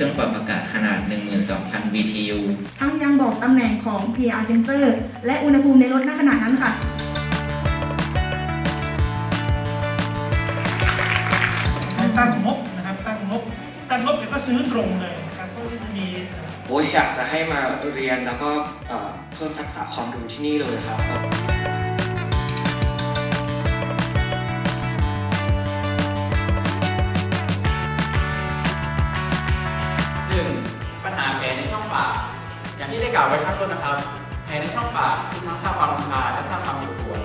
เครื่องปรับอากาศขนาด 12,000 BTU ทั้งยังบอกตำแหน่งของ PR sensor และอุณหภูมิในรถณขณะนั้นค่ะ ตั้งงบนะครับตั้งงบตั้งงบเดี๋ยวก็ซื้อตรงเลยนะครับก็จะมีโอ้ยอยากจะให้มาเรียนแล้วก็เอ่อเพิ่มทักษะความรู้ที่นี่เลยครับ ที่ได้กล่าวไว้ข้างต้นนะครับแผลในช่องปากที่ทั้งสร้างความรำคาญและสร้างความเจ็บปวด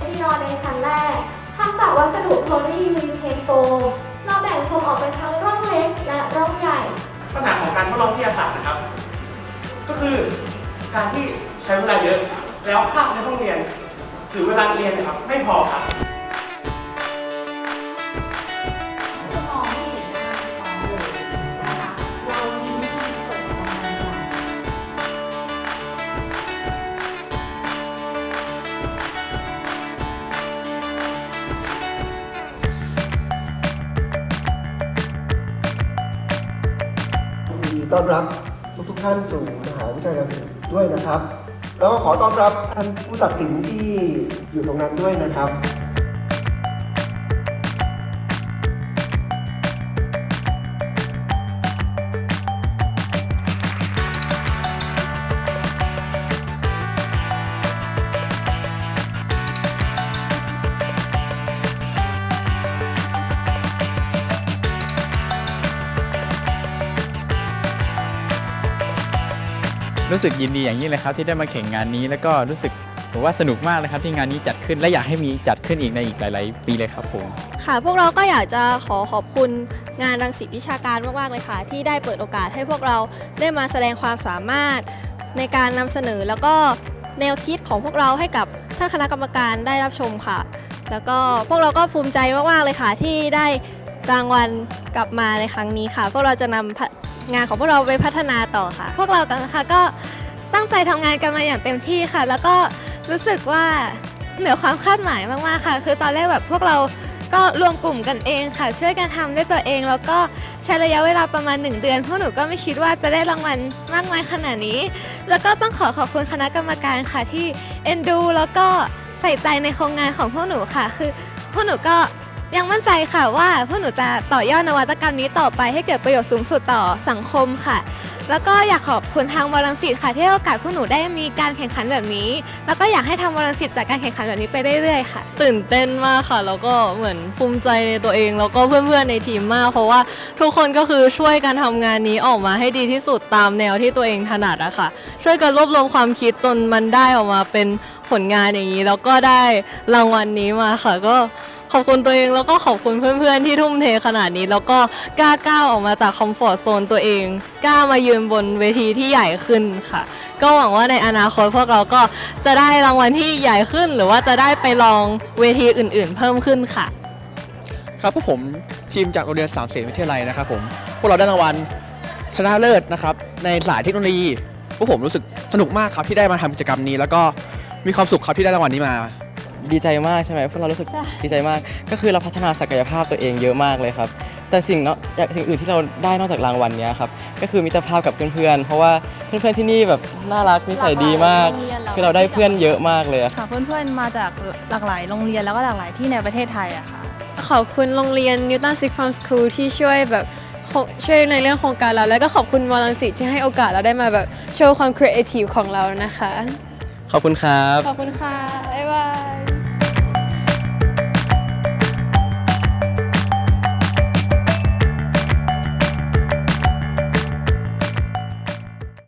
ที่นอนในชั้นแรกทำจากวัสดุโพลียูรีเทนโฟมเราแบ่งโฟมออกเป็นทั้งร่องเล็กและร่องใหญ่ปัญหาของการทดลองวิทยาศาสตร์นะครับ ก็คือการที่ใช้เวลาเยอะ แล้วคาบในห้องเรียนหรือเวลาเรียนนะครับไม่พอครับ ต้อนรับทุกทุกท่านสู่มหาวิทยาลัยรังสิตด้วยนะครับ แล้วก็ขอต้อนรับท่านผู้ตัดสินที่อยู่ตรงนั้นด้วยนะครับ รู้สึกยินดีอย่างยิ่งเลยครับที่ได้มาแข่งงานนี้ แล้วก็รู้สึกผมว่าสนุกมากเลยครับที่งานนี้จัดขึ้นและอยากให้มีจัดขึ้นอีกในอีกหลาย ๆ ปีเลยครับผมค่ะ พวกเราก็อยากจะขอขอบคุณงานรังสิตวิชาการมาก ๆ เลยค่ะ ที่ได้เปิดโอกาสให้พวกเราได้มาแสดงความสามารถในการนำเสนอแล้วก็แนวคิดของพวกเราให้กับท่านคณะกรรมการได้รับชมค่ะ แล้วก็พวกเราก็ภูมิใจมาก ๆ เลยค่ะที่ได้รางวัลกลับมาในครั้งนี้ค่ะ พวกเราจะนำ งานของพวกเราไปพัฒนาต่อค่ะ พวกเรากันนะคะก็ตั้งใจทำงานกันมาอย่างเต็มที่ค่ะ แล้วก็รู้สึกว่าเหนือความคาดหมายมากๆค่ะ คือตอนแรกแบบพวกเราก็รวมกลุ่มกันเองค่ะ ช่วยกันทำด้วยตัวเอง แล้วก็ใช้ระยะเวลาประมาณ 1 เดือนพวกหนูก็ไม่คิดว่าจะได้รางวัลมากมายขนาดนี้ แล้วก็ต้องขอขอบคุณคณะกรรมการค่ะที่เอ็นดู แล้วก็ใส่ใจในโครงงานของพวกหนูค่ะ คือพวกหนูก็ ยังมั่นใจค่ะว่าพวกหนูจะต่อยอดนวัตกรรมนี้ต่อไปให้เกิดประโยชน์สูงสุดต่อสังคมค่ะ แล้วก็อยากขอบคุณทางวรังสิตค่ะที่ให้โอกาสพวกหนูได้มีการแข่งขันแบบนี้ แล้วก็อยากให้ทางวรังสิตจากการแข่งขันแบบนี้ไปเรื่อยๆค่ะ ตื่นเต้นมากค่ะ แล้วก็เหมือนภูมิใจในตัวเอง แล้วก็เพื่อนๆในทีมมาก เพราะว่าทุกคนก็คือช่วยกันทำงานนี้ออกมาให้ดีที่สุดตามแนวที่ตัวเองถนัดอะค่ะ ช่วยกันรวบรวมความคิดจนมันได้ออกมาเป็นผลงานอย่างนี้ แล้วก็ได้รางวัลนี้มาค่ะก็ ขอบคุณตัวเองแล้วก็ขอบคุณเพื่อนๆที่ทุ่มเทขนาดนี้ แล้วก็กล้าก้าวออกมาจากคอมฟอร์ทโซนตัวเองกล้ามายืนบนเวทีที่ใหญ่ขึ้นค่ะ ก็หวังว่าในอนาคตพวกเราก็จะได้รางวัลที่ใหญ่ขึ้น หรือว่าจะได้ไปลองเวทีอื่น ๆ เพิ่มขึ้นค่ะ ครับพวกผมทีมจากโรงเรียนสามเสนวิทยาลัยนะครับผมพวกเราได้รางวัลชนะเลิศนะครับในสายเทคโนโลยีพวกผมรู้สึกสนุกมากครับที่ได้มาทำกิจกรรมนี้ แล้วก็มีความสุขครับที่ได้รางวัลนี้มา ดีใจมากใช่ไหมพวกเรารู้สึกดีใจมาก ก็คือเราพัฒนาศักยภาพตัวเองเยอะมากเลยครับ แต่สิ่งเนาะอย่างสิ่งอื่นที่เราได้นอกจากรางวัลเนี้ยครับก็คือมิตรภาพกับเพื่อนๆ เพราะว่าเพื่อนๆที่นี่แบบน่ารักนิสัยดีมาก คือเราได้เพื่อนเยอะมากเลยอะค่ะ เพื่อนๆมาจากหลากหลายโรงเรียนแล้วก็หลากหลายที่ในประเทศไทยอะค่ะขอบคุณโรงเรียน Newton Six Farm School ที่ช่วยแบบช่วยในเรื่องโครงการเราแล้วก็ขอบคุณวรังสิตที่ให้โอกาสเราได้มาแบบโชว์ความครีเอทีฟของเรานะคะ ขอบคุณครับ ขอบคุณค่ะ